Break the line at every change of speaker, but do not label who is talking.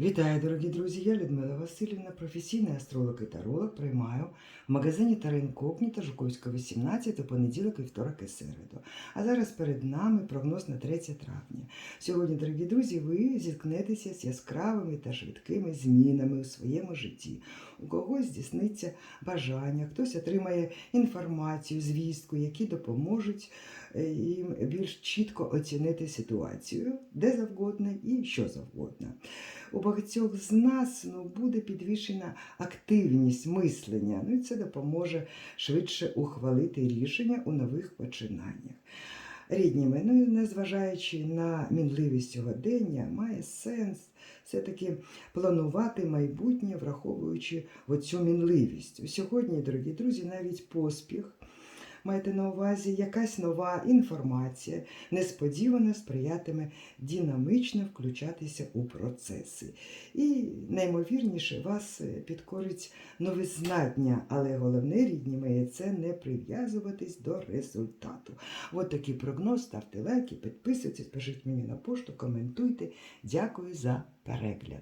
Вітаю, дорогі друзі! Я Людмила Васильівна, професійний астролог і таролог. Приймаю в магазині Тарин Кокніта Жуковська, 18 у понеділок, вівторок і середу. А зараз перед нами прогноз на 3 травня. Сьогодні, дорогі друзі, ви зіткнетеся з яскравими та швидкими змінами у своєму житті. У когось здійсниться бажання, хтось отримає інформацію, звістку, які допоможуть е, їм більш чітко оцінити ситуацію, де завгодно і що завгодно. Багатьох з нас ну, буде підвищена активність мислення, ну і це допоможе швидше ухвалити рішення у нових починаннях. Рідні ну, незважаючи на мінливість сьогодення, має сенс все-таки планувати майбутнє, враховуючи оцю мінливість. Сьогодні, дорогі друзі, навіть поспіх. Маєте на увазі якась нова інформація несподівано сприятиме динамічно включатися у процеси. І наймовірніше вас е, підкорить новизна дня, але головне, рідні мої, це не прив'язуватись до результату. От такий прогноз. Ставте лайки, підписуйтесь, пишіть мені на пошту, коментуйте. Дякую за перегляд.